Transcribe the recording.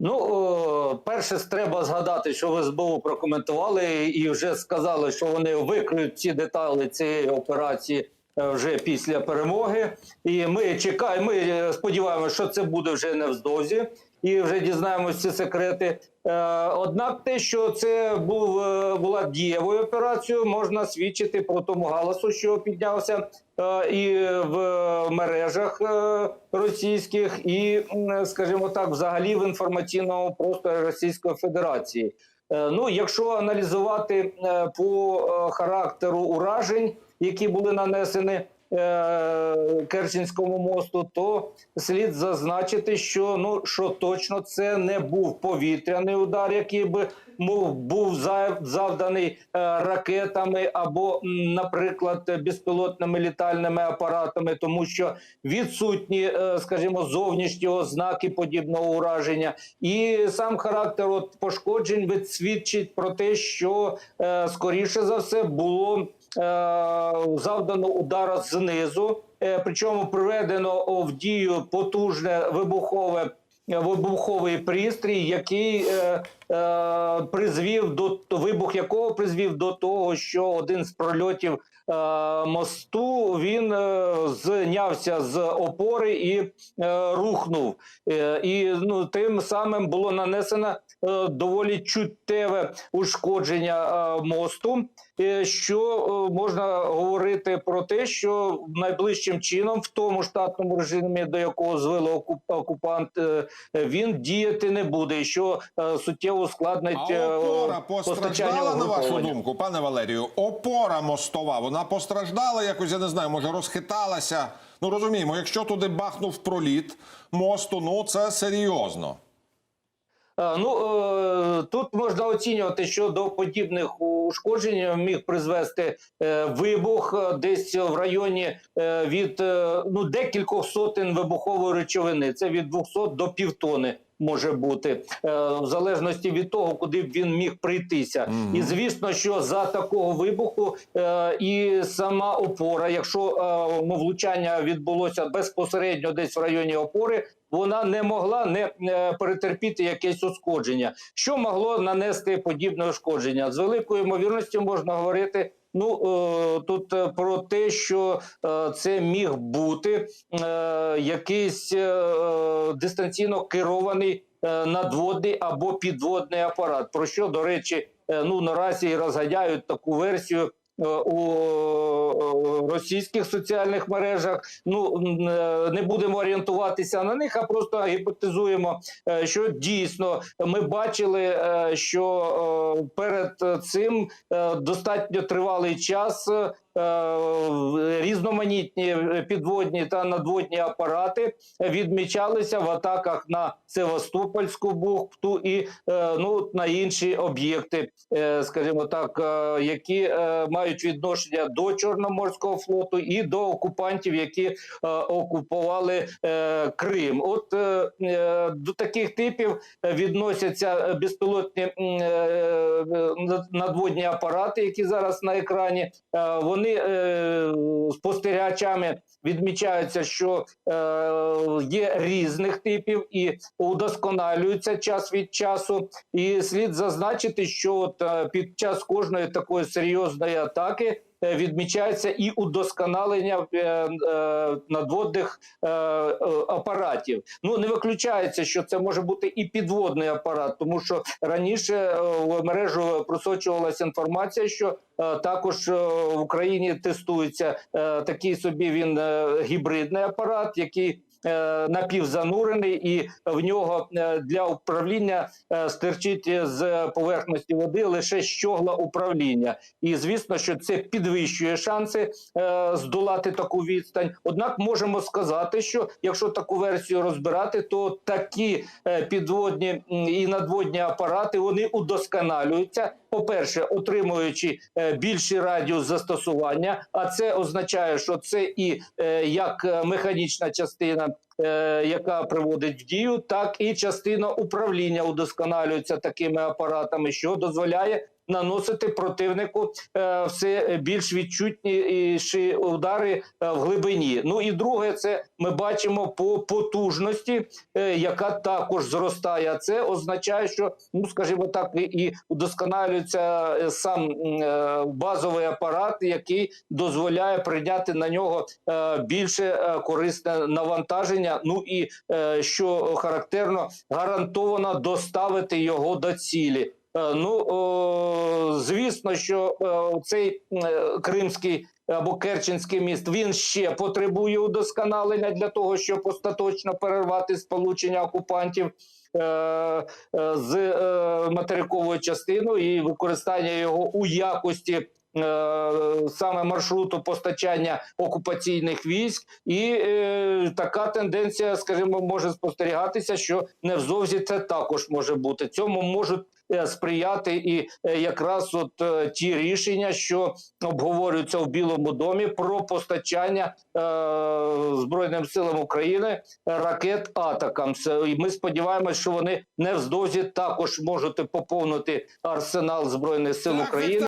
Ну, перше, треба згадати, що в СБУ прокоментували і вже сказали, що вони викриють ці деталі цієї операції е, вже після перемоги. І ми чекаємо, ми е, сподіваємося, що це буде вже невздовзі, і вже дізнаємося ці секрети. Е, Однак, те, що це був е, була дієвою операцією, можна свідчити про тому галасу, що піднявся е, і в мережах російських, і, скажімо так, взагалі в інформаційному просторі Російської Федерації. Ну, якщо аналізувати по характеру уражень, які були нанесені Керченському мосту, то слід зазначити, що ну що точно це не був повітряний удар, який би мов був за- завданий е, ракетами або, наприклад, безпілотними літальними апаратами, тому що відсутні, е, скажімо, зовнішні ознаки подібного ураження, і сам характер от пошкоджень свідчить про те, що е, скоріше за все було е, завдано удара знизу, е, причому приведено в дію потужне вибухове. Вибуховий пристрій, який е, е, призвів до вибух якого призвів до того, що один з прольотів е, мосту він е, знявся з опори і е, рухнув. Е, і ну, тим самим було нанесено е, доволі чуттєве ушкодження е, мосту, е, що е, можна говорити про те, що найближчим чином, в тому штатному режимі, до якого звели окуп- окупант, е, він діяти не буде, і що е, суттєво ускладнить А е, опора постраждала, на вашу думку, пане Валерію? Опора мостова, вона постраждала якось, я не знаю, може розхиталася. Ну розуміємо, якщо туди бахнув проліт мосту, ну це серйозно. Е, Ну е, тут можна оцінювати, що до подібних ушкоджень міг призвести е, вибух десь в районі від ну декількох сотень вибухової речовини. Це від 200 до півтони. Може бути в залежності від того, куди б він міг прийтися, Мгм. і звісно, що за такого вибуху і сама опора, якщо влучання відбулося безпосередньо десь в районі опори, вона не могла не е, перетерпіти якесь ушкодження. Що могло нанести подібне ушкодження? З великою ймовірністю можна говорити. Ну е, тут е, про те, що це міг бути якийсь дистанційно керований надводний або підводний апарат. Про що, до речі, ну наразі розганяють таку версію у е, російських соціальних мережах. Ну е, не будемо орієнтуватися на них, а просто гіпотезуємо, е, що дійсно ми бачили, е, що е, перед цим е, достатньо тривалий час. е, Різноманітні підводні та надводні апарати відмічалися в атаках на Севастопольську бухту і е, ну на інші об'єкти, е, скажімо так, е, які е, мають відношення до Чорноморського флоту і до окупантів, які е, окупували е, Крим. От е, е, до таких типів відносяться безпілотні е, надводні апарати, які зараз на екрані. Е, Вони е, спостерігачами відмічаються, що е, є різних типів і удосконалюються час від часу. І слід зазначити, що от е, під час кожної такої серйозної атаки. Е, Відмічається і удосконалення е, е, надводних апаратів. Ну не виключається, що це може бути і підводний апарат, тому що раніше в мережу просочувалася інформація, що також в Україні тестується такий собі він гібридний апарат, який напівзанурений, і в нього е, для управління е, стирчить з поверхності води лише щогла управління. І звісно, що це підвищує шанси е, здолати таку відстань. Однак можемо сказати, що якщо таку версію розбирати, то такі е, підводні і надводні апарати вони удосконалюються. По-перше, отримуючи е, більший радіус застосування, а це означає, що це і е, як е, механічна частина, е, яка приводить в дію, так і частина управління удосконалюється такими апаратами, що дозволяє наносити противнику е, все більш відчутніші удари е, в глибині. Ну і друге, це ми бачимо по потужності, е, яка також зростає. Це означає, що ну скажімо так, і, удосконалюється сам базовий апарат, який дозволяє прийняти на нього більше корисне навантаження. Ну і що характерно, гарантовано доставити його до цілі. Е, Ну звісно, що е, цей е, кримський або Керченський міст він ще потребує удосконалення для того, щоб остаточно перервати сполучення окупантів з материковою частиною і використання його у якості. Е, Саме маршруту постачання окупаційних військ, і е, така тенденція, скажімо, може спостерігатися, що невзовзі це також може бути. Цьому можуть е, сприяти і е, якраз от ті рішення, що обговорюються в Білому домі про постачання е, Збройним силам України ракет Атакамс. І ми сподіваємось, що вони невздовзі також можуть поповнити арсенал збройних сил України.